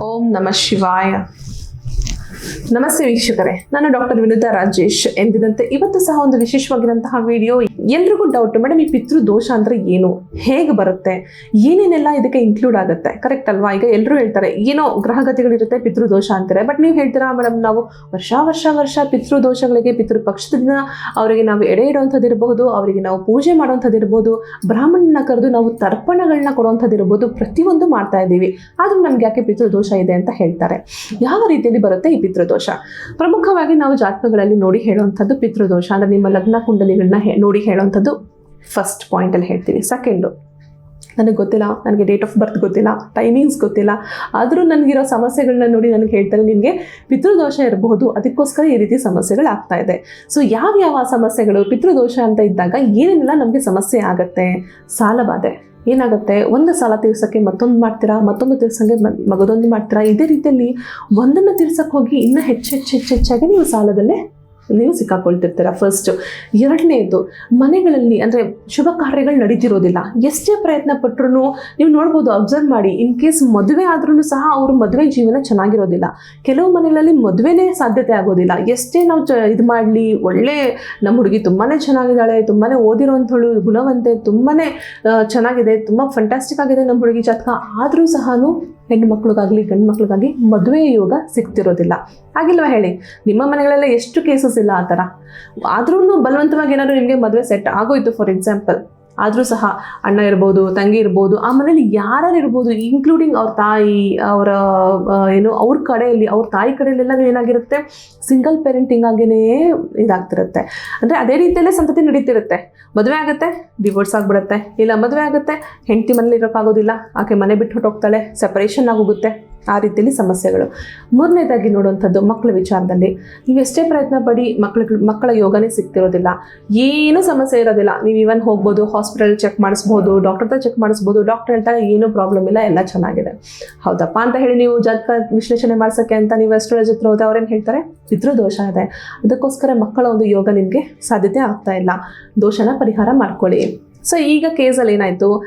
ಓಂ ನಮಃ ಶಿವಾಯ. ನಮಸ್ತೆ ವೀಕ್ಷಕರೇ, ನಾನು ಡಾಕ್ಟರ್ ವಿನುತಾ ರಾಜೇಶ್ ಎಂದಿನಂತೆ ಇವತ್ತು ಸಹ ಒಂದು ವಿಶೇಷವಾಗಿರುವಂತಹ ವಿಡಿಯೋ ಎಲ್ರಿಗೂ ಡೌಟ್ ಮೇಡಮ್ ಈ ಪಿತೃ ದೋಷ ಅಂದರೆ ಏನು? ಹೇಗೆ ಬರುತ್ತೆ? ಏನೇನೆಲ್ಲ ಇದಕ್ಕೆ ಇನ್ಕ್ಲೂಡ್ ಆಗುತ್ತೆ? ಕರೆಕ್ಟ್ ಅಲ್ವಾ? ಈಗ ಎಲ್ಲರೂ ಹೇಳ್ತಾರೆ, ಏನೋ ಗ್ರಹಗತಿಗಳಿರುತ್ತೆ, ಪಿತೃ ದೋಷ ಅಂತಾರೆ. ಬಟ್ ನೀವು ಹೇಳ್ತೀರಾ ಮೇಡಮ್ ನಾವು ವರ್ಷ ವರ್ಷ ವರ್ಷ ಪಿತೃ ದೋಷಗಳಿಗೆ, ಪಿತೃ ದಿನ ಅವರಿಗೆ ನಾವು ಎಡೆ ಇಡುವಂಥದ್ದಿರಬಹುದು ಅವರಿಗೆ ನಾವು ಪೂಜೆ ಮಾಡುವಂಥದ್ದಿರ್ಬೋದು ಬ್ರಾಹ್ಮಣನ ಕರೆದು ನಾವು ತರ್ಪಣಗಳನ್ನ ಕೊಡುವಂಥದ್ದು ಇರ್ಬೋದು, ಪ್ರತಿಯೊಂದು ಮಾಡ್ತಾ ಇದ್ದೀವಿ. ಆದರೂ ನಮ್ಗೆ ಯಾಕೆ ಪಿತೃದೋಷ ಇದೆ ಅಂತ ಹೇಳ್ತಾರೆ. ಯಾವ ರೀತಿಯಲ್ಲಿ ಬರುತ್ತೆ ಈ ಪಿತೃದೋಷ ಪ್ರಮುಖವಾಗಿ ನಾವು ಜಾತಕಗಳಲ್ಲಿ ನೋಡಿ ಹೇಳುವಂಥದ್ದು ಪಿತೃದೋಷ ಅಂದ್ರೆ ನಿಮ್ಮ ಲಗ್ನ ಕುಂಡಲಿಗಳನ್ನ ನೋಡಿ ಹೇಳುವಂಥದ್ದು ಫಸ್ಟ್ ಪಾಯಿಂಟಲ್ಲಿ ಹೇಳ್ತೀವಿ ಸೆಕೆಂಡು ನನಗೆ ಗೊತ್ತಿಲ್ಲ, ನನಗೆ ಡೇಟ್ ಆಫ್ ಬರ್ತ್ ಗೊತ್ತಿಲ್ಲ ಟೈಮಿಂಗ್ಸ್ ಗೊತ್ತಿಲ್ಲ. ಆದರೂ ನನಗಿರೋ ಸಮಸ್ಯೆಗಳನ್ನ ನೋಡಿ ನನಗೆ ಹೇಳ್ತಾರೆ ನಿಮಗೆ ಪಿತೃದೋಷ ಇರಬಹುದು. ಅದಕ್ಕೋಸ್ಕರ ಈ ರೀತಿ ಸಮಸ್ಯೆಗಳು ಆಗ್ತಾ ಇದೆ. ಸೊ ಯಾವ ಯಾವ ಸಮಸ್ಯೆಗಳು? ಪಿತೃದೋಷ ಅಂತ ಇದ್ದಾಗ ಏನೇನೆಲ್ಲ ನಮಗೆ ಸಮಸ್ಯೆ ಆಗುತ್ತೆ? ಸಾಲಬಾಧೆ ಏನಾಗುತ್ತೆ? ಒಂದು ಸಾಲ ತೀರ್ಸೋಕ್ಕೆ ಮತ್ತೊಂದು ಮಾಡ್ತೀರಾ? ಮತ್ತೊಂದು ತೀರ್ಸೋಂಗೆ ಮಗದೊಂದು ಮಾಡ್ತೀರಾ? ಇದೇ ರೀತಿಯಲ್ಲಿ ಒಂದನ್ನು ತೀರ್ಸಕ್ಕೆ ಹೋಗಿ ಇನ್ನೂ ಹೆಚ್ಚು ಹೆಚ್ಚು ಹೆಚ್ಚು ನೀವು ಸಾಲದಲ್ಲೇ ನೀವು ಸಿಕ್ಕಾಕೊಳ್ತಿರ್ತೀರ. ಫಸ್ಟ್ ಎರಡನೇದು, ಮನೆಗಳಲ್ಲಿ ಅಂದರೆ ಶುಭ ಕಾರ್ಯಗಳು ನಡೀತಿರೋದಿಲ್ಲ. ಎಷ್ಟೇ ಪ್ರಯತ್ನ ಪಟ್ಟರು ನೀವು ನೋಡ್ಬೋದು ಅಬ್ಸರ್ವ್ ಮಾಡಿ ಇನ್ ಕೇಸ್ ಮದುವೆ ಆದ್ರೂ ಸಹ ಅವರು ಮದುವೆ ಜೀವನ ಚೆನ್ನಾಗಿರೋದಿಲ್ಲ. ಕೆಲವು ಮನೆಗಳಲ್ಲಿ ಮದುವೆನೇ ಸಾಧ್ಯತೆ ಆಗೋದಿಲ್ಲ. ಎಷ್ಟೇ ನಾವು ಚ ಇದು ಮಾಡಲಿ, ಒಳ್ಳೆ ನಮ್ಮ ಹುಡುಗಿ ತುಂಬಾ ಚೆನ್ನಾಗಿದ್ದಾಳೆ ತುಂಬಾ ಓದಿರೋಂಥಳು ಗುಣವಂತೆ ತುಂಬಾ ಚೆನ್ನಾಗಿದೆ, ತುಂಬ ಫಂಟಾಸ್ಟಿಕ್ ಆಗಿದೆ ನಮ್ಮ ಹುಡುಗಿ ಜಾತಕ. ಆದರೂ ಸಹ ಹೆಣ್ಣು ಮಕ್ಳಿಗಾಗಲಿ, ಗಂಡು ಮಕ್ಳಿಗಾಗಲಿ ಮದುವೆ ಯೋಗ ಸಿಗ್ತಿರೋದಿಲ್ಲ. ಹಾಗಿಲ್ವಾ ಹೇಳಿ? ನಿಮ್ಮ ಮನೆಗಳೆಲ್ಲ ಎಷ್ಟು ಕೇಸಸ್ ಇಲ್ಲ ಆ ಥರ? ಆದ್ರೂ ಬಲವಂತವಾಗಿ ಏನಾದರೂ ನಿಮಗೆ ಮದುವೆ ಸೆಟ್ ಆಗೋಯ್ತು ಫಾರ್ ಎಕ್ಸಾಂಪಲ್ ಆದರೂ ಸಹ ಅಣ್ಣ ಇರ್ಬೋದು, ತಂಗಿ ಇರ್ಬೋದು, ಆ ಮನೇಲಿ ಯಾರ್ಯಾರು ಇರ್ಬೋದು ಇನ್ಕ್ಲೂಡಿಂಗ್ ಅವ್ರ ತಾಯಿ, ಅವರ ಏನು, ಅವ್ರ ಕಡೆಯಲ್ಲಿ, ಅವ್ರ ತಾಯಿ ಕಡೆಯಲ್ಲೆಲ್ಲ ಏನಾಗಿರುತ್ತೆ? ಸಿಂಗಲ್ ಪೇರೆಂಟಿಂಗ್ ಆಗಿನೇ ಇದಾಗ್ತಿರುತ್ತೆ. ಅಂದರೆ ಅದೇ ರೀತಿಯಲ್ಲೇ ಸಂತತಿ ನಡೀತಿರುತ್ತೆ. ಮದುವೆ ಆಗುತ್ತೆ ಡಿವೋರ್ಸ್ ಆಗಿಬಿಡುತ್ತೆ. ಇಲ್ಲ, ಮದುವೆ ಆಗುತ್ತೆ, ಹೆಂಡತಿ ಮನೇಲಿ ಇರೋಕ್ಕಾಗೋದಿಲ್ಲ. ಆಕೆ ಮನೆ ಬಿಟ್ಟು ಹೊಟ್ಟೋಗ್ತಾಳೆ ಸೆಪರೇಷನ್ ಆಗೋಗುತ್ತೆ. ಆ ರೀತಿಯಲ್ಲಿ ಸಮಸ್ಯೆಗಳು. ಮೂರನೇದಾಗಿ ನೋಡುವಂಥದ್ದು ಮಕ್ಕಳ ವಿಚಾರದಲ್ಲಿ. ನೀವು ಎಷ್ಟೇ ಪ್ರಯತ್ನ ಪಡಿ ಮಕ್ಕಳ ಮಕ್ಕಳ ಯೋಗನೇ ಸಿಗ್ತಿರೋದಿಲ್ಲ. ಏನೂ ಸಮಸ್ಯೆ ಇರೋದಿಲ್ಲ. ನೀವು ಇವನ್ ಹೋಗ್ಬೋದು ಹಾಸ್ಪಿಟಲ್ ಚೆಕ್ ಮಾಡಿಸ್ಬೋದು ಡಾಕ್ಟರ್ ಹತ್ರ ಚೆಕ್ ಮಾಡಿಸ್ಬೋದು ಡಾಕ್ಟರ್ ಹೇಳ್ತಾರೆ, ಏನೂ ಪ್ರಾಬ್ಲಮ್ ಇಲ್ಲ, ಎಲ್ಲ ಚೆನ್ನಾಗಿದೆ. ಹೌದಪ್ಪ ಅಂತ ಹೇಳಿ ನೀವು ಜಾತಕ ವಿಶ್ಲೇಷಣೆ ಮಾಡ್ಸೋಕ್ಕೆ ಅಂತ ನೀವು ಎಸ್ಟ್ರಾಲಜಿ ಹತ್ರ ಹೋದ ಅವ್ರೇನು ಹೇಳ್ತಾರೆ? ದೋಷ ಇದೆ. ಅದಕ್ಕೋಸ್ಕರ ಮಕ್ಕಳ ಒಂದು ಯೋಗ ನಿಮಗೆ ಸಾಧ್ಯತೆ ಆಗ್ತಾ ಇಲ್ಲ. ದೋಷನ ಪರಿಹಾರ ಮಾಡ್ಕೊಳ್ಳಿ. ಸೊ ಈಗ ಕೇಸಲ್ಲಿ ಏನಾಯಿತು?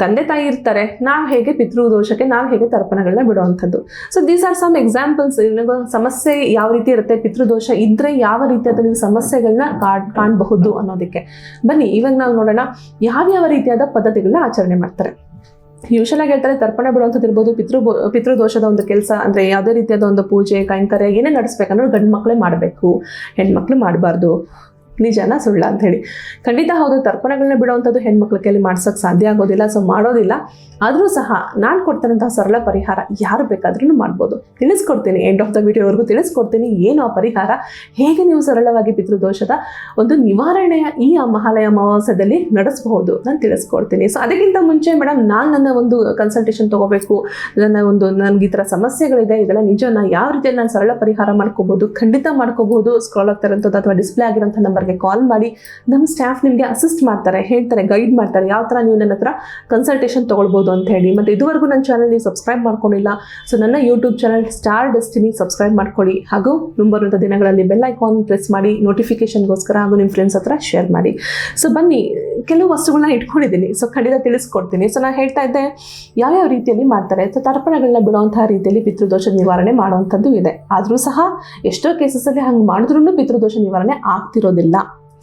ತಂದೆ ತಾಯಿ ಇರ್ತಾರೆ, ನಾವು ಹೇಗೆ ಪಿತೃ ದೋಷಕ್ಕೆ ನಾವು ಹೇಗೆ ತರ್ಪಣಗಳನ್ನ ಬಿಡುವಂಥದ್ದು. So these are some examples ನಿಮಗೆ ಸಮಸ್ಯೆ ಯಾವ ರೀತಿ ಇರುತ್ತೆ? ಪಿತೃದೋಷ ಇದ್ರೆ ಯಾವ ರೀತಿಯಾದ ನೀವು ಸಮಸ್ಯೆಗಳನ್ನ ಕಾಣ್ ಕಾಣಬಹುದು ಅನ್ನೋದಕ್ಕೆ. ಬನ್ನಿ, ಇವಾಗ ನಾವು ನೋಡೋಣ ಯಾವ್ಯಾವ ರೀತಿಯಾದ ಪದ್ಧತಿಗಳನ್ನ ಆಚರಣೆ ಮಾಡ್ತಾರೆ. ಯೂಶಲ್ ಆಗಿ ಹೇಳ್ತಾರೆ, ತರ್ಪಣ ಬಿಡುವಂಥದ್ದು ಇರ್ಬೋದು, ಪಿತೃ ಪಿತೃದೋಷದ ಒಂದು ಕೆಲಸ, ಅಂದರೆ ಯಾವುದೇ ರೀತಿಯಾದ ಒಂದು ಪೂಜೆ, ಕೈಂಕರ್ಯ ಏನೇ ನಡೆಸ್ಬೇಕಂದ್ರೆ ಗಂಡು ಮಕ್ಕಳೇ ಮಾಡಬೇಕು, ಹೆಣ್ಮಕ್ಳು ಮಾಡಬಾರ್ದು. ನಿಜನ ಸುಳ್ಳ ಅಂತ ಹೇಳಿ. ಖಂಡಿತ ಹೌದು ತರ್ಪಣಗಳನ್ನ ಬಿಡುವಂಥದ್ದು ಹೆಣ್ಮಕ್ಳ ಕೈಲಿ ಮಾಡ್ಸೋಕ್ಕೆ ಸಾಧ್ಯ ಆಗೋದಿಲ್ಲ ಸೊ ಮಾಡೋದಿಲ್ಲ. ಆದರೂ ಸಹ ನಾನು ಕೊಡ್ತಾರಂತಹ ಸರಳ ಪರಿಹಾರ ಯಾರು ಬೇಕಾದ್ರೂ ಮಾಡ್ಬೋದು. ತಿಳಿಸ್ಕೊಡ್ತೀನಿ ಎಂಡ್ ಆಫ್ ದ ವಿಡಿಯೋವರೆಗೂ ತಿಳಿಸ್ಕೊಡ್ತೀನಿ, ಏನು ಆ ಪರಿಹಾರ? ಹೇಗೆ ನೀವು ಸರಳವಾಗಿ ಪಿತೃದೋಷದ ಒಂದು ನಿವಾರಣೆಯ ಈ ಮಹಾಲಯ ಅಮಾವಾಸ್ಯದಲ್ಲಿ ನಡೆಸಬಹುದು ನಾನು ತಿಳಿಸ್ಕೊಡ್ತೀನಿ. ಸೊ ಅದಕ್ಕಿಂತ ಮುಂಚೆ ಮೇಡಮ್ ನಾನು ನನ್ನ ಒಂದು ಕನ್ಸಲ್ಟೇಷನ್ ತೊಗೋಬೇಕು, ನನ್ನ ಒಂದು ನನಗೆ ಈ ಥರ ಸಮಸ್ಯೆಗಳಿದೆ, ಇದೆಲ್ಲ ನಿಜನ, ಯಾವ ರೀತಿಯಲ್ಲಿ ನಾನು ಸರಳ ಪರಿಹಾರ ಮಾಡ್ಕೋಬೋದು ಖಂಡಿತ ಮಾಡ್ಕೋಬಹುದು ಸ್ಕ್ರಾಲ್ ಆಗ್ತಾರಂಥದ್ದು ಅಥವಾ ಡಿಸ್ಪ್ಲೇ ಆಗಿರೋಂಥ ನಂಬರ್ಗೆ ಕಾಲ್ ಮಾಡಿ ನಮ್ಮ ಸ್ಟಾಫ್ ನಿಮಗೆ ಅಸಿಸ್ಟ್ ಮಾಡ್ತಾರೆ, ಹೇಳ್ತಾರೆ ಗೈಡ್ ಮಾಡ್ತಾರೆ, ಯಾವ ಥರ ನೀವು ನನ್ನ ಹತ್ರ ಕನ್ಸಲ್ಟೇಷನ್ ತೊಗೊಳ್ಬೋದು ಅಂತ ಹೇಳಿ. ಮತ್ತು ಇದುವರೆಗೂ ನನ್ನ ಚಾನಲ್ ನೀವು ಸಬ್ಸ್ಕ್ರೈಬ್ ಮಾಡ್ಕೊಂಡಿಲ್ಲ ಸೊ ನನ್ನ YouTube channel Star Destiny subscribe ಮಾಡ್ಕೊಳ್ಳಿ. ಹಾಗೂ ಮುಂಬರುವಂಥ ದಿನಗಳಲ್ಲಿ ಬೆಲ್ ಐಕಾನ್ ಪ್ರೆಸ್ ಮಾಡಿ ನೋಟಿಫಿಕೇಶನ್ಗೋಸ್ಕರ ಹಾಗೂ ನಿಮ್ಮ ಫ್ರೆಂಡ್ಸ್ ಹತ್ರ ಶೇರ್ ಮಾಡಿ. ಸೊ ಬನ್ನಿ, ಕೆಲವು ವಸ್ತುಗಳನ್ನ ಇಟ್ಕೊಂಡಿದ್ದೀನಿ. ಸೊ ಖಂಡಿತ ತಿಳಿಸ್ಕೊಡ್ತೀನಿ. ಸೊ ನಾನು ಹೇಳ್ತಾ ಇದ್ದೆ, ಯಾವ್ಯಾವ ರೀತಿಯಲ್ಲಿ ಮಾಡ್ತಾರೆ ಸೊ ತರ್ಪಣಗಳನ್ನ ಬಿಡುವಂತಹ ರೀತಿಯಲ್ಲಿ ಪಿತೃದೋಷ ನಿವಾರಣೆ ಮಾಡುವಂಥದ್ದು ಇದೆ. ಆದರೂ ಸಹ ಎಷ್ಟೋ ಕೇಸಸಲ್ಲಿ ಹಂಗೆ ಮಾಡಿದ್ರೂ ಪಿತೃದೋಷ ನಿವಾರಣೆ ಆಗ್ತಿರೋದಿಲ್ಲ.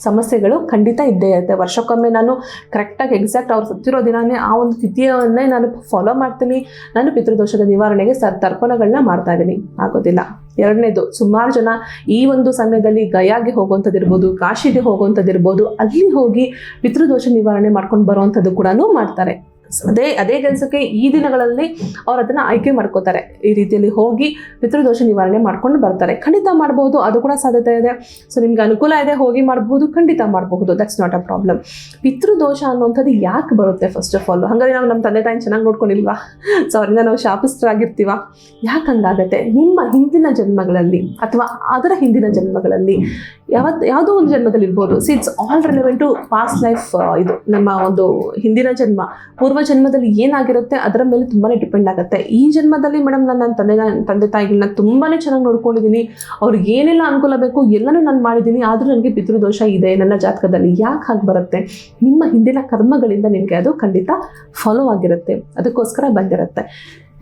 ಸಮಸ್ಯೆಗಳು ಖಂಡಿತ ಇದ್ದೇ ಇರುತ್ತೆ. ವರ್ಷಕ್ಕೊಮ್ಮೆ ನಾನು ಕರೆಕ್ಟಾಗಿ ಎಕ್ಸಾಕ್ಟ್ ಅವ್ರು ಸತ್ತಿರೋ ದಿನವೇ ಆ ಒಂದು ತಿಥಿಯನ್ನೇ ನಾನು ಫಾಲೋ ಮಾಡ್ತೀನಿ. ನಾನು ಪಿತೃದೋಷದ ನಿವಾರಣೆಗೆ ಸರ್ ತರ್ಪಣಗಳನ್ನ ಮಾಡ್ತಾ ಇದ್ದೀನಿ. ಆಗೋದಿಲ್ಲ. ಎರಡನೇದು, ಸುಮಾರು ಜನ ಈ ಒಂದು ಸಮಯದಲ್ಲಿ ಗಯಾಗೆ ಹೋಗುವಂಥದ್ದಿರ್ಬೋದು, ಕಾಶಿಗೆ ಹೋಗುವಂಥದ್ದಿರ್ಬೋದು, ಅಲ್ಲಿ ಹೋಗಿ ಪಿತೃದೋಷ ನಿವಾರಣೆ ಮಾಡ್ಕೊಂಡು ಬರುವಂಥದ್ದು ಕೂಡ ಮಾಡ್ತಾರೆ. ಅದೇ ಅದೇ ಕೆಲಸಕ್ಕೆ ಈ ದಿನಗಳಲ್ಲಿ ಅವ್ರು ಅದನ್ನು ಆಯ್ಕೆ ಮಾಡ್ಕೋತಾರೆ. ಈ ರೀತಿಯಲ್ಲಿ ಹೋಗಿ ಪಿತೃದೋಷ ನಿವಾರಣೆ ಮಾಡ್ಕೊಂಡು ಬರ್ತಾರೆ. ಖಂಡಿತ ಮಾಡಬಹುದು ಅದು ಕೂಡ ಸಾಧ್ಯತೆ ಇದೆ. ಸೊ ನಿಮ್ಗೆ ಅನುಕೂಲ ಇದೆ, ಹೋಗಿ ಮಾಡಬಹುದು ಖಂಡಿತ ಮಾಡಬಹುದು. ದಟ್ಸ್ ನಾಟ್ ಅ ಪ್ರಾಬ್ಲಮ್ ಪಿತೃದೋಷ ಅನ್ನುವಂಥದ್ದು ಯಾಕೆ ಬರುತ್ತೆ ಫಸ್ಟ್ ಆಫ್ ಆಲ್ ಹಾಗಾದ್ರೆ ನಾವು ನಮ್ಮ ತಂದೆ ತಾಯಿ ಚೆನ್ನಾಗಿ ನೋಡ್ಕೊಂಡಿಲ್ವಾ? ಸೊ ಅವರಿಂದ ನಾವು ಶಾಪಿಸ್ತರಾಗಿರ್ತೀವ ಯಾಕೆ ಹಂಗಾಗತ್ತೆ? ನಿಮ್ಮ ಹಿಂದಿನ ಜನ್ಮಗಳಲ್ಲಿ ಅಥವಾ ಅದರ ಹಿಂದಿನ ಜನ್ಮಗಳಲ್ಲಿ ಯಾವತ್ತು ಯಾವುದೋ ಒಂದು ಜನ್ಮದಲ್ಲಿ ಇರ್ಬೋದು see it's all relevant to past life ಇದು. ನಮ್ಮ ಒಂದು ಹಿಂದಿನ ಜನ್ಮ ಪೂರ್ವ ಜನ್ಮದಲ್ಲಿ ಏನಾಗಿರುತ್ತೆ, ಅದರ ಮೇಲೆ ತುಂಬಾ ಡಿಪೆಂಡ್ ಆಗುತ್ತೆ. ಈ ಜನ್ಮದಲ್ಲಿ ಮೇಡಮ್ ನಾನು ನನ್ನ ತಂದೆ ತಂದೆ ತಾಯಿಗಳನ್ನ ತುಂಬಾ ಚೆನ್ನಾಗಿ ನೋಡ್ಕೊಂಡಿದ್ದೀನಿ ಅವ್ರಿಗೆ ಏನೆಲ್ಲ ಅನುಕೂಲ ಬೇಕು, ಎಲ್ಲನೂ ನಾನು ಮಾಡಿದ್ದೀನಿ ಆದರೂ ನನಗೆ ಪಿತೃದೋಷ ಇದೆ, ನನ್ನ ಜಾತಕದಲ್ಲಿ ಯಾಕೆ ಹಾಗೆ ಬರುತ್ತೆ? ನಿಮ್ಮ ಹಿಂದಿನ ಕರ್ಮಗಳಿಂದ ನಿಮಗೆ ಅದು ಖಂಡಿತ ಫಾಲೋ ಆಗಿರುತ್ತೆ. ಅದಕ್ಕೋಸ್ಕರ ಬಂದಿರುತ್ತೆ.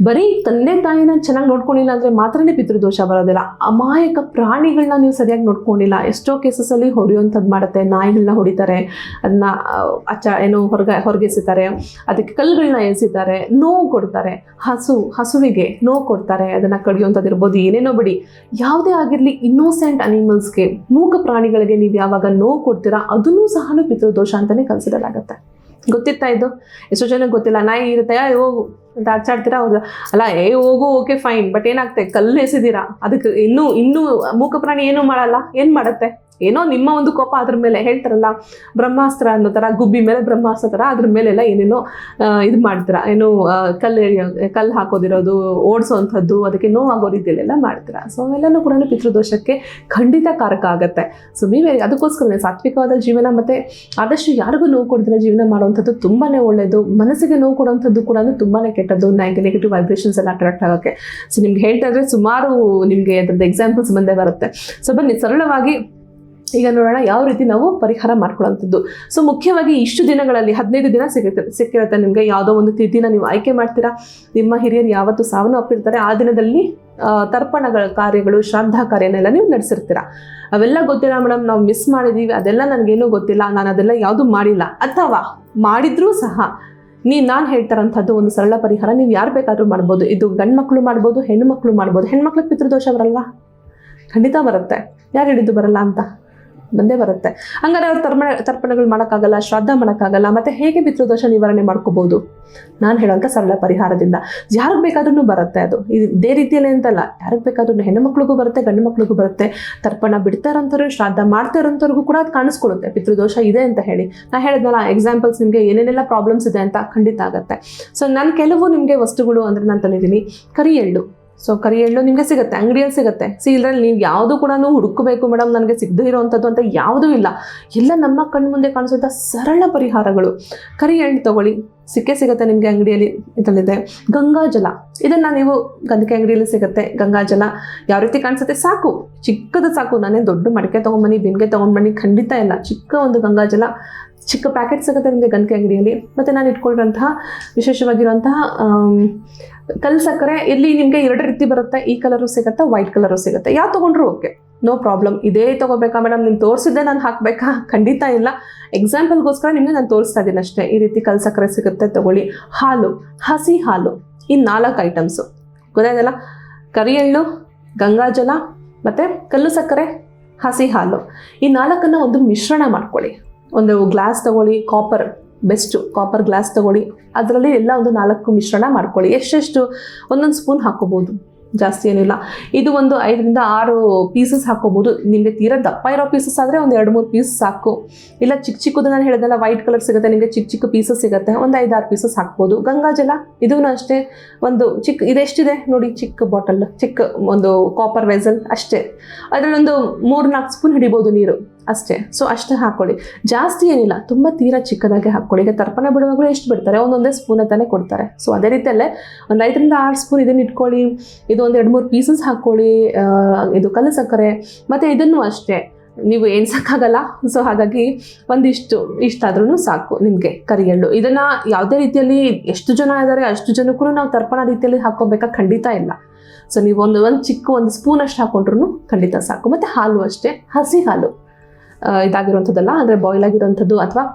ಬರೀ ತಂದೆ ತಾಯಿನ ಚೆನ್ನಾಗಿ ನೋಡ್ಕೊಂಡಿಲ್ಲ ಅಂದರೆ ಮಾತ್ರನೇ ಪಿತೃದೋಷ ಬರೋದಿಲ್ಲ. ಅಮಾಯಕ ಪ್ರಾಣಿಗಳನ್ನ ನೀವು ಸರಿಯಾಗಿ ನೋಡ್ಕೊಂಡಿಲ್ಲ. ಎಷ್ಟೋ ಕೇಸಸಲ್ಲಿ ಹೊಡೆಯುವಂಥದ್ದು ಮಾಡುತ್ತೆ. ನಾಯಿಗಳನ್ನ ಹೊಡಿತಾರೆ. ಅದನ್ನ ಅಚ್ಚ ಏನು ಹೊರಗೆ ಹೊರಗೆಸಿತಾರೆ. ಅದಕ್ಕೆ ಕಲ್ಲುಗಳನ್ನ ಎಸಿತಾರೆ ನೋವು ಕೊಡ್ತಾರೆ. ಹಸು ಹಸುವಿಗೆ ನೋವು ಕೊಡ್ತಾರೆ. ಅದನ್ನು ಕಡಿಯುವಂಥದ್ದು ಇರ್ಬೋದು. ಏನೇನೋ ಬಿಡಿ. ಯಾವುದೇ ಆಗಿರಲಿ ಇನ್ನೋಸೆಂಟ್ ಅನಿಮಲ್ಸ್ಗೆ ಮೂಕ ಪ್ರಾಣಿಗಳಿಗೆ ನೀವು ಯಾವಾಗ ನೋವು ಕೊಡ್ತೀರಾ ಅದನ್ನೂ ಸಹ ಪಿತೃದೋಷ ಅಂತಲೇ ಕನ್ಸಿಡರ್ ಆಗುತ್ತೆ. ಗೊತ್ತಿತ್ತಾ ಇದು? ಎಷ್ಟೋ ಜನಕ್ಕೆ ಗೊತ್ತಿಲ್ಲ. ನಾಯಿ ಇರುತ್ತೆ "ಏ, ಆಚಾಡ್ತೀರಾ ಹೌದು ಅಲ್ಲ, ಏ, ಹೋಗು, ಓಕೆ, ಫೈನ್, ಬಟ್ ಏನಾಗುತ್ತೆ ಕಲ್ಲು ಎಸಿದ್ದೀರಾ ಅದಕ್ಕೆ ಇನ್ನೂ ಇನ್ನೂ ಮೂಕ ಪ್ರಾಣಿ ಏನೂ ಮಾಡಲ್ಲ. ಏನು ಮಾಡುತ್ತೆ? ಏನೋ ನಿಮ್ಮ ಒಂದು ಕೋಪ ಅದ್ರ ಮೇಲೆ ಹೇಳ್ತಾರಲ್ಲ, ಬ್ರಹ್ಮಾಸ್ತ್ರ ಅನ್ನೋ ಥರ ಗುಬ್ಬಿ ಮೇಲೆ ಬ್ರಹ್ಮಾಸ್ತ್ರ ಥರ ಅದ್ರ ಮೇಲೆಲ್ಲ ಏನೇನೋ ಇದು ಮಾಡ್ತೀರಾ? ಏನು ಕಲ್ಲು ಕಲ್ಲು ಹಾಕೋದಿರೋದು ಓಡಿಸೋವಂಥದ್ದು ಅದಕ್ಕೆ ನೋವಾಗೋ ರೀತಿಯಲ್ಲೆಲ್ಲ ಮಾಡ್ತೀರಾ? ಸೊ ಅವೆಲ್ಲನೂ ಕೂಡ ಪಿತೃದೋಷಕ್ಕೆ ಖಂಡಿತ ಕಾರಕ ಆಗುತ್ತೆ. ಸೊ ನೀವೇ ಅದಕ್ಕೋಸ್ಕರನೇ ಸಾತ್ವಿಕವಾದ ಜೀವನ ಮತ್ತು ಆದಷ್ಟು ಯಾರಿಗೂ ನೋವು ಕೊಡ್ದಿರೋ ಜೀವನ ಮಾಡುವಂಥದ್ದು ತುಂಬಾ ಒಳ್ಳೆಯದು ಮನಸ್ಸಿಗೆ ನೋವು ಕೊಡುವಂಥದ್ದು ಕೂಡ ತುಂಬಾ ಕೆಟ್ಟದ್ದು ನೆಗೆಟಿವ್ ವೈಬ್ರೇಷನ್ಸ್ ಎಲ್ಲ ಅಟ್ರಾಕ್ಟ್ ಆಗೋಕ್ಕೆ. ಸೊ ನಿಮ್ಗೆ ಹೇಳ್ತಾ ಇದ್ರೆ ಸುಮಾರು ನಿಮಗೆ ಅದ್ರದ್ದು ಎಕ್ಸಾಂಪಲ್ಸ್ ಬಂದೇ ಬರುತ್ತೆ. ಸೊ ಬನ್ನಿ, ಸರಳವಾಗಿ ಈಗ ನೋಡೋಣ ಯಾವ ರೀತಿ ನಾವು ಪರಿಹಾರ ಮಾಡ್ಕೊಳ್ಳೋಂಥದ್ದು. ಸೊ ಮುಖ್ಯವಾಗಿ ಇಷ್ಟು ದಿನಗಳಲ್ಲಿ, ಹದಿನೈದು ದಿನ ಸಿಗುತ್ತೆ, ಸಿಕ್ಕಿರುತ್ತೆ ನಿಮಗೆ ಯಾವುದೋ ಒಂದು ತಿಥಿನ ನೀವು ಆಯ್ಕೆ ಮಾಡ್ತೀರಾ. ನಿಮ್ಮ ಹಿರಿಯರು ಯಾವತ್ತು ಸಾವನ್ನ ಒಪ್ಪಿರ್ತಾರೆ. ಆ ದಿನದಲ್ಲಿ ತರ್ಪಣಗಳ ಕಾರ್ಯಗಳು ಶ್ರಾದ್ದ ಕಾರ್ಯನೆಲ್ಲ ನೀವು ನಡೆಸಿರ್ತೀರ. ಅವೆಲ್ಲ ಗೊತ್ತಿಲ್ಲ ಮೇಡಮ್, ನಾವು ಮಿಸ್ ಮಾಡಿದ್ದೀವಿ ಅದೆಲ್ಲ ನನಗೇನೂ ಗೊತ್ತಿಲ್ಲ. ನಾನು ಅದೆಲ್ಲ ಯಾವುದು ಮಾಡಿಲ್ಲ. ಅಥವಾ ಮಾಡಿದ್ರೂ ಸಹ ನೀ ನಾನು ಹೇಳ್ತಾರಂಥದ್ದು ಒಂದು ಸರಳ ಪರಿಹಾರ, ನೀವು ಯಾರು ಬೇಕಾದರೂ ಮಾಡ್ಬೋದು. ಇದು ಗಂಡು ಮಕ್ಕಳು ಮಾಡ್ಬೋದು ಹೆಣ್ಣು ಮಕ್ಕಳು ಮಾಡ್ಬೋದು. ಹೆಣ್ಮಕ್ಳಿಗೆ ಪಿತೃದೋಷ ಬರಲ್ವಾ? ಖಂಡಿತ ಬರುತ್ತೆ. ಯಾರು ಹಿಡಿದು ಬರಲ್ಲ ಅಂತ? ಬಂದೇ ಬರುತ್ತೆ. ಹಂಗಾರೆ ಅವ್ರು ತರ್ಪಣ ತರ್ಪಣಗಳು ಮಾಡೋಕ್ಕಾಗಲ್ಲ, ಶ್ರಾದ್ದ ಮಾಡೋಕ್ಕಾಗಲ್ಲ, ಮತ್ತು ಹೇಗೆ ಪಿತೃದೋಷ ನಿವಾರಣೆ ಮಾಡ್ಕೋಬೋದು? ನಾನು ಹೇಳೋಂಥ ಸರಳ ಪರಿಹಾರದಿಂದ. ಯಾರಿಗೆ ಬೇಕಾದ್ರೂ ಬರುತ್ತೆ ಅದು. ಇದು ರೀತಿಯಲ್ಲಿ ಅಂತಲ್ಲ. ಯಾರಿಗೆ ಬೇಕಾದ್ರೂ ಹೆಣ್ಣು ಮಕ್ಳಿಗೂ ಬರುತ್ತೆ, ಗಂಡು ಮಕ್ಳಿಗೂ ಬರುತ್ತೆ. ತರ್ಪಣ ಬಿಡ್ತಾ ಇರೋಂಥವ್ರು, ಶ್ರಾದ್ದ ಮಾಡ್ತಾ ಇರೋಂಥವ್ರಿಗೂ ಕೂಡ ಅದು ಕಾಣಿಸ್ಕೊಳ್ಳುತ್ತೆ ಪಿತೃದೋಷ ಇದೆ ಅಂತ ಹೇಳಿ. ನಾ ಹೇಳಿದ್ನಲ್ಲ ಎಕ್ಸಾಂಪಲ್ಸ್ ನಿಮಗೆ ಏನೇನೆಲ್ಲ ಪ್ರಾಬ್ಲಮ್ಸ್ ಇದೆ ಅಂತ ಖಂಡಿತ ಆಗುತ್ತೆ. ಸೊ ನಾನು ಕೆಲವು ನಿಮಗೆ ವಸ್ತುಗಳು ಅಂದರೆ ನಾನು ತಂದಿದ್ದೀನಿ. ಕರಿ ಎಳ್ಳು. ಸೊ ಕರಿ ಎಳ್ಳು ನಿಮಗೆ ಸಿಗುತ್ತೆ, ಅಂಗಡಿಯಲ್ಲಿ ಸಿಗುತ್ತೆ. ಸಿ ಇದರಲ್ಲಿ ನೀವು ಯಾವುದು ಕೂಡ ಹುಡುಕಬೇಕು ಮೇಡಮ್ ನನಗೆ ಸಿಗದೇ ಇರುವಂಥದ್ದು ಅಂತ ಯಾವುದೂ ಇಲ್ಲ. ಎಲ್ಲ ನಮ್ಮ ಕಣ್ಣು ಮುಂದೆ ಕಾಣಿಸುವಂಥ ಸರಳ ಪರಿಹಾರಗಳು. ಕರಿ ಎಳ್ಳು ತಗೊಳ್ಳಿ, ಸಿಕ್ಕೇ ಸಿಗುತ್ತೆ ನಿಮಗೆ ಅಂಗಡಿಯಲ್ಲಿ ಇದರಲ್ಲಿದೆ. ಗಂಗಾಜಲ ಇದನ್ನು ನೀವು ಗಂಧಿಕೆ ಅಂಗಡಿಯಲ್ಲಿ ಸಿಗುತ್ತೆ. ಗಂಗಾಜಲ ಯಾವ ರೀತಿ ಕಾಣಿಸುತ್ತೆ? ಸಾಕು, ಚಿಕ್ಕದು ಸಾಕು. ನಾನೇ ದೊಡ್ಡ ಮಡಿಕೆ ತೊಗೊಂಬನ್ನಿ ಬಿನ್ಗೆ ತೊಗೊಂಡ್ಬನ್ನಿ, ಖಂಡಿತ ಇಲ್ಲ. ಚಿಕ್ಕ ಒಂದು ಗಂಗಾಜಲ ಚಿಕ್ಕ ಪ್ಯಾಕೆಟ್ ಸಿಗುತ್ತೆ ನಿಮಗೆ ಗಂಧಿಕೆ ಅಂಗಡಿಯಲ್ಲಿ. ಮತ್ತು ನಾನು ಇಟ್ಕೊಂಡಿರೋಂತಹ ವಿಶೇಷವಾಗಿರುವಂತಹ ಆಮ್, ಕಲ್ಲು ಸಕ್ಕರೆ ಇಲ್ಲಿ ನಿಮಗೆ ಎರಡು ರೀತಿ ಬರುತ್ತೆ. ಈ ಕಲರು ಸಿಗುತ್ತೆ ವೈಟ್ ಕಲರು ಸಿಗುತ್ತೆ. ಯಾವ ತೊಗೊಂಡ್ರು ಓಕೆ ನೋ ಪ್ರಾಬ್ಲಮ್ ಇದೇ ತೊಗೋಬೇಕಾ ಮೇಡಮ್ ನೀನು ತೋರಿಸಿದ್ದೆ ನಾನು ಹಾಕಬೇಕಾ? ಖಂಡಿತ ಇಲ್ಲ. ಎಕ್ಸಾಂಪಲ್ಗೋಸ್ಕರ ನಿಮಗೆ ನಾನು ತೋರಿಸ್ತಾ ಇದ್ದೀನಿ ಅಷ್ಟೇ. ಈ ರೀತಿ ಕಲ್ಲು ಸಕ್ಕರೆ ಸಿಗುತ್ತೆ ತಗೊಳ್ಳಿ. ಹಾಲು ಹಸಿ ಹಾಲು. ಈ ನಾಲ್ಕು ಐಟಮ್ಸು ಗೊತ್ತಾಯ್ತಲ್ಲ? ಎಳ್ಳು ಗಂಗಾಜಲ ಮತ್ತು ಕಲ್ಲು ಸಕ್ಕರೆ ಹಸಿ ಹಾಲು. ಈ ನಾಲ್ಕನ್ನು ಒಂದು ಮಿಶ್ರಣ ಮಾಡ್ಕೊಳ್ಳಿ. ಒಂದು ಗ್ಲಾಸ್ ತಗೊಳ್ಳಿ ಕಾಪರ್ ಬೆಸ್ಟು ಕಾಪರ್ ಗ್ಲಾಸ್ ತೊಗೊಳ್ಳಿ. ಅದರಲ್ಲಿ ಎಲ್ಲ ಒಂದು ನಾಲ್ಕು ಮಿಶ್ರಣ ಮಾಡ್ಕೊಳ್ಳಿ. ಎಷ್ಟೆಷ್ಟು? ಒಂದೊಂದು ಸ್ಪೂನ್ ಹಾಕೋಬೋದು ಜಾಸ್ತಿ ಏನಿಲ್ಲ. ಇದು ಒಂದು ಐದರಿಂದ ಆರು ಪೀಸಸ್ ಹಾಕೋಬೋದು ನಿಮಗೆ ತೀರಾ ದಪ್ಪ ಇರೋ ಪೀಸಸ್ ಆದರೆ ಒಂದು ಎರಡು ಮೂರು ಪೀಸ್ ಸಾಕು. ಇಲ್ಲ ಚಿಕ್ಕ ಚಿಕ್ಕದು ನಾನು ಹೇಳಿದೆಲ್ಲ ವೈಟ್ ಕಲರ್ ಸಿಗುತ್ತೆ, ನಿಮಗೆ ಚಿಕ್ಕ ಚಿಕ್ಕ ಪೀಸಸ್ ಸಿಗುತ್ತೆ. ಒಂದು ಐದಾರು ಪೀಸಸ್ ಹಾಕ್ಬೋದು. ಗಂಗಾಜಲ ಇದೂ ಅಷ್ಟೇ. ಒಂದು ಚಿಕ್ಕ ಇದೆಷ್ಟಿದೆ? ನೋಡಿ ಚಿಕ್ಕ ಬಾಟಲ್ ಚಿಕ್ಕ ಒಂದು ಕಾಪರ್ ವೆಸಲ್ ಅಷ್ಟೇ. ಅದರಲ್ಲೊಂದು ಮೂರು ನಾಲ್ಕು ಸ್ಪೂನ್ ಹಿಡಿಬೋದು ನೀರು. ಅಷ್ಟೇ. ಸೊ ಅಷ್ಟೇ ಹಾಕ್ಕೊಳ್ಳಿ ಜಾಸ್ತಿ ಏನಿಲ್ಲ, ತುಂಬ ತೀರಾ ಚಿಕ್ಕದಾಗೆ ಹಾಕ್ಕೊಳ್ಳಿ ಈಗ ತರ್ಪಣ ಬಿಡುವಾಗಲೂ ಎಷ್ಟು ಬಿಡ್ತಾರೆ? ಒಂದೊಂದೇ ಸ್ಪೂನ್ ಅಂತಾನೆ ಕೊಡ್ತಾರೆ. ಸೊ ಅದೇ ರೀತಿಯಲ್ಲೇ ಒಂದು ಐದರಿಂದ ಆರು ಸ್ಪೂನ್ ಇದನ್ನು ಇಟ್ಕೊಳ್ಳಿ. ಇದು ಒಂದು ಎರಡು ಮೂರು ಪೀಸಸ್ ಹಾಕ್ಕೊಳ್ಳಿ ಇದು ಕಲ್ಲು ಸಕ್ಕರೆ. ಮತ್ತು ಇದನ್ನು ಅಷ್ಟೇ. ನೀವು ಎಣ್ಸಕ್ಕಾಗಲ್ಲ ಸೊ ಹಾಗಾಗಿ ಒಂದಿಷ್ಟು ಇಷ್ಟಾದ್ರೂ ಸಾಕು ನಿಮಗೆ ಕರಿಯಳ್ಳು ಇದನ್ನು ಯಾವುದೇ ರೀತಿಯಲ್ಲಿ ಎಷ್ಟು ಜನ ಇದ್ದಾರೆ ಅಷ್ಟು ಜನಕ್ಕೂ ನಾವು ತರ್ಪಣ ರೀತಿಯಲ್ಲಿ ಹಾಕ್ಕೋಬೇಕಾ? ಖಂಡಿತ ಇಲ್ಲ. ಸೊ ನೀವು ಒಂದು ಒಂದು ಚಿಕ್ಕ ಒಂದು ಸ್ಪೂನ್ ಅಷ್ಟು ಹಾಕೊಂಡ್ರು ಖಂಡಿತ ಸಾಕು. ಮತ್ತು ಹಾಲು ಅಷ್ಟೇ. ಹಸಿ ಹಾಲು. ಇದಾಗಿರುವಂಥದ್ದಲ್ಲ, ಅಂದರೆ ಬಾಯ್ಲ್ ಆಗಿರುವಂಥದ್ದು ಅಥವಾ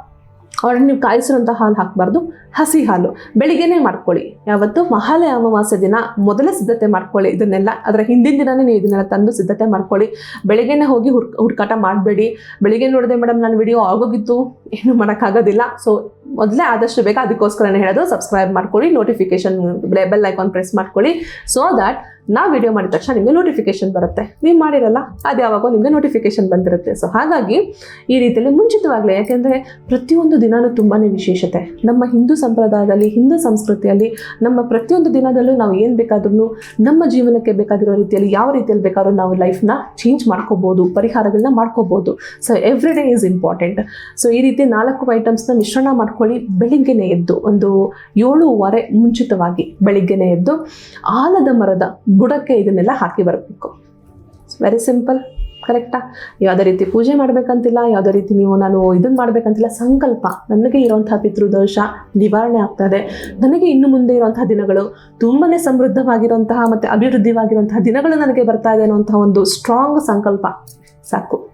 ಆಲ್ರೆಡಿ ನೀವು ಕಾಯಿಸಿರುವಂಥ ಹಾಲು ಹಾಕಬಾರ್ದು, ಹಸಿ ಹಾಲು. ಬೆಳಿಗ್ಗೆನೇ ಮಾಡ್ಕೊಳ್ಳಿ. ಯಾವತ್ತು? ಮಹಾಲಯ ಅಮಾವಾಸ್ಯೆ ದಿನ ಮೊದಲೇ ಸಿದ್ಧತೆ ಮಾಡ್ಕೊಳ್ಳಿ ಇದನ್ನೆಲ್ಲ. ಅದರ ಹಿಂದಿನ ದಿನವೇ ನೀವು ಇದನ್ನೆಲ್ಲ ತಂದು ಸಿದ್ಧತೆ ಮಾಡ್ಕೊಳ್ಳಿ. ಬೆಳಿಗ್ಗೆನೇ ಹೋಗಿ ಹುಡ್ ಹುಡುಕಾಟ ಮಾಡಬೇಡಿ. ಬೆಳಿಗ್ಗೆ ನೋಡಿದೆ, ಮೇಡಮ್, ನಾನು ವಿಡಿಯೋ ಆಗೋಗಿತ್ತು. ಏನು ಮಾಡೋಕ್ಕಾಗೋದಿಲ್ಲ. ಸೊ ಮೊದಲೇ ಆದಷ್ಟು ಬೇಗ ಅದಕ್ಕೋಸ್ಕರನೇ ಹೇಳೋದು. ಸಬ್ಸ್ಕ್ರೈಬ್ ಮಾಡ್ಕೊಳ್ಳಿ. ನೋಟಿಫಿಕೇಶನ್ ಬೆಲ್ ಐಕಾನ್ ಪ್ರೆಸ್ ಮಾಡ್ಕೊಳ್ಳಿ. ಸೊ ದ್ಯಾಟ್ ನಾವು ವಿಡಿಯೋ ಮಾಡಿದ ತಕ್ಷಣ ನಿಮಗೆ ನೋಟಿಫಿಕೇಶನ್ ಬರುತ್ತೆ. ನೀವು ಮಾಡಿರಲ್ಲ, ಅದು ಯಾವಾಗೋ ನಿಮಗೆ ನೋಟಿಫಿಕೇಶನ್ ಬಂದಿರುತ್ತೆ. ಸೊ ಹಾಗಾಗಿ ಈ ರೀತಿಯಲ್ಲಿ ಮುಂಚಿತವಾಗಲೇ, ಯಾಕೆಂದರೆ ಪ್ರತಿಯೊಂದು ದಿನವೂ ತುಂಬಾ ವಿಶೇಷತೆ. ನಮ್ಮ ಹಿಂದೂ ಸಂಪ್ರದಾಯದಲ್ಲಿ, ಹಿಂದೂ ಸಂಸ್ಕೃತಿಯಲ್ಲಿ, ನಮ್ಮ ಪ್ರತಿಯೊಂದು ದಿನದಲ್ಲೂ ನಾವು ಏನು ಬೇಕಾದ್ರೂ ನಮ್ಮ ಜೀವನಕ್ಕೆ ಬೇಕಾಗಿರೋ ರೀತಿಯಲ್ಲಿ ಯಾವ ರೀತಿಯಲ್ಲಿ ಬೇಕಾದ್ರೂ ನಾವು ಲೈಫ್ನ ಚೇಂಜ್ ಮಾಡ್ಕೋಬೋದು ಪರಿಹಾರಗಳನ್ನ ಮಾಡ್ಕೋಬೋದು. So every day is important so ಈ ರೀತಿ ನಾಲ್ಕು ಐಟಮ್ಸ್ನ ಮಿಶ್ರಣ ಮಾಡ್ಕೊಳ್ಳಿ, ಬೆಳಿಗ್ಗೆನೇ ಎದ್ದು, ಒಂದು ಏಳೂವರೆ ಮುಂಚಿತವಾಗಿ ಬೆಳಿಗ್ಗೆನೇ ಎದ್ದು, ಆಲದ ಮರದ ಬುಡಕ್ಕೆ ಇದನ್ನೆಲ್ಲ ಹಾಕಿ ಬರಬೇಕು. ವೆರಿ ಸಿಂಪಲ್ ಕರೆಕ್ಟಾ ಯಾವುದೇ ರೀತಿ ಪೂಜೆ ಮಾಡಬೇಕಂತಿಲ್ಲ, ಯಾವುದೇ ರೀತಿ ನೀವು ನಾನು ಇದನ್ನು ಮಾಡಬೇಕಂತಿಲ್ಲ, ಸಂಕಲ್ಪ. ನನಗೆ ಇರುವಂತಹ ಪಿತೃದೋಷ ನಿವಾರಣೆ ಆಗ್ತದೆ. ನನಗೆ ಇನ್ನು ಮುಂದೆ ಇರುವಂತಹ ದಿನಗಳು ತುಂಬಾ ಸಮೃದ್ಧವಾಗಿರುವಂತಹ ಮತ್ತು ಅಭಿವೃದ್ಧಿವಾಗಿರುವಂತಹ ದಿನಗಳು ನನಗೆ ಬರ್ತಾ ಇದೆ ಅನ್ನುವಂತಹ ಒಂದು ಸ್ಟ್ರಾಂಗ್ ಸಂಕಲ್ಪ. ಸಾಕು.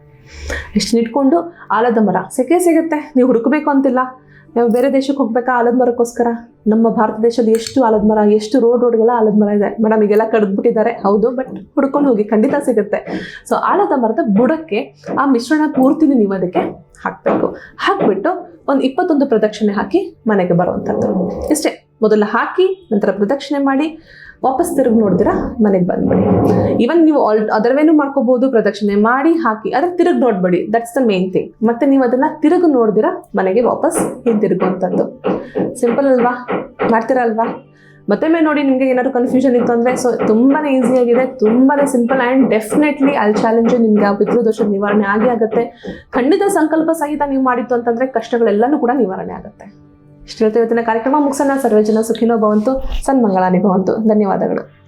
ಇಷ್ಟನ್ನ ಇಟ್ಕೊಂಡು ಆಲದ ಮರ. ಸೆಕೆ ಸಿಗುತ್ತೆ. ನೀವು ಹುಡುಕಬೇಕು ಅಂತಿಲ್ಲ. ನಾವು ಬೇರೆ ದೇಶಕ್ಕೆ ಹೋಗ್ಬೇಕಾ ಆಲದ ಮರಕ್ಕೋಸ್ಕರ ನಮ್ಮ ಭಾರತ ದೇಶದಲ್ಲಿ ಎಷ್ಟು ಆಲದ ಮರ ಎಷ್ಟು ರೋಡ್ ರೋಡ್ಗೆಲ್ಲ ಆಲದ ಮರ ಇದೆ. ಮೇಡಮ್ ಈಗೆಲ್ಲ ಕಡ್ದ್ಬಿಟ್ಟಿದ್ದಾರೆ. ಹೌದು ಬಟ್ ಹುಡ್ಕೊಂಡು ಹೋಗಿ ಖಂಡಿತ ಸಿಗುತ್ತೆ. ಸೊ ಆಲದ ಮರದ ಬುಡಕ್ಕೆ ಆ ಮಿಶ್ರಣ ಪೂರ್ತಿನ ನೀವು ಅದಕ್ಕೆ ಹಾಕಬೇಕು. ಹಾಕ್ಬಿಟ್ಟು ಒಂದು ಇಪ್ಪತ್ತೊಂದು ಪ್ರದಕ್ಷಿಣೆ ಹಾಕಿ ಮನೆಗೆ ಬರುವಂಥದ್ದು ಇಷ್ಟೇ. ಮೊದಲು ಹಾಕಿ, ನಂತರ ಪ್ರದಕ್ಷಿಣೆ ಮಾಡಿ ವಾಪಸ್ ತಿರುಗಿ ನೋಡ್ತೀರಾ? ಮನೆಗೆ ಬಂದ್ಬಿಡಿ. ಇವನ್ ನೀವು ಆಲ್ ಅದರವೇನು ಮಾಡ್ಕೋಬಹುದು ಪ್ರದಕ್ಷಿಣೆ ಮಾಡಿ ಹಾಕಿ ಅದ್ರ ತಿರುಗಿ ನೋಡ್ಬೇಡಿ. ದಟ್ಸ್ ದ ಮೇನ್ ಥಿಂಗ್ ಮತ್ತೆ ನೀವು ಅದನ್ನ ತಿರುಗಿ ನೋಡ್ದಿರಾ ಮನೆಗೆ ವಾಪಸ್ ಹಿಂತಿರುಗುವಂಥದ್ದು. ಸಿಂಪಲ್ ಅಲ್ವಾ? ಮಾಡ್ತೀರಾ ಅಲ್ವಾ? ಮತ್ತೊಮ್ಮೆ ನೋಡಿ ನಿಮಗೆ ಏನಾದ್ರು ಕನ್ಫ್ಯೂಷನ್ ಇತ್ತು ಅಂದರೆ ಸೊ ತುಂಬಾ ಆಗಿದೆ ತುಂಬಾ ಸಿಂಪಲ್ ಆ್ಯಂಡ್ ಡೆಫಿನೆಟ್ಲಿ ಅಲ್ಲಿ ಚಾಲೆಂಜು ನಿಮಗೆ ಆ ಪಿತೃದೋಷದ ನಿವಾರಣೆ ಆಗೇ ಆಗುತ್ತೆ. ಖಂಡಿತ ಸಂಕಲ್ಪ ಸಹಿತ ನೀವು ಮಾಡಿತ್ತು ಅಂತಂದರೆ ಕಷ್ಟಗಳೆಲ್ಲನೂ ಕೂಡ ನಿವಾರಣೆ ಆಗುತ್ತೆ. ಹೇಳ್ತೇವೆ ಇವತ್ತಿನ ಕಾರ್ಯಕ್ರಮ ಮುಗಿಸೋಣ. ಸರ್ವೇ ಜನ ಸುಖಿನೋ ಭವಂತು. ಸನ್ಮಂಗಳಾನಿ ಭವಂತು. ಧನ್ಯವಾದಗಳು.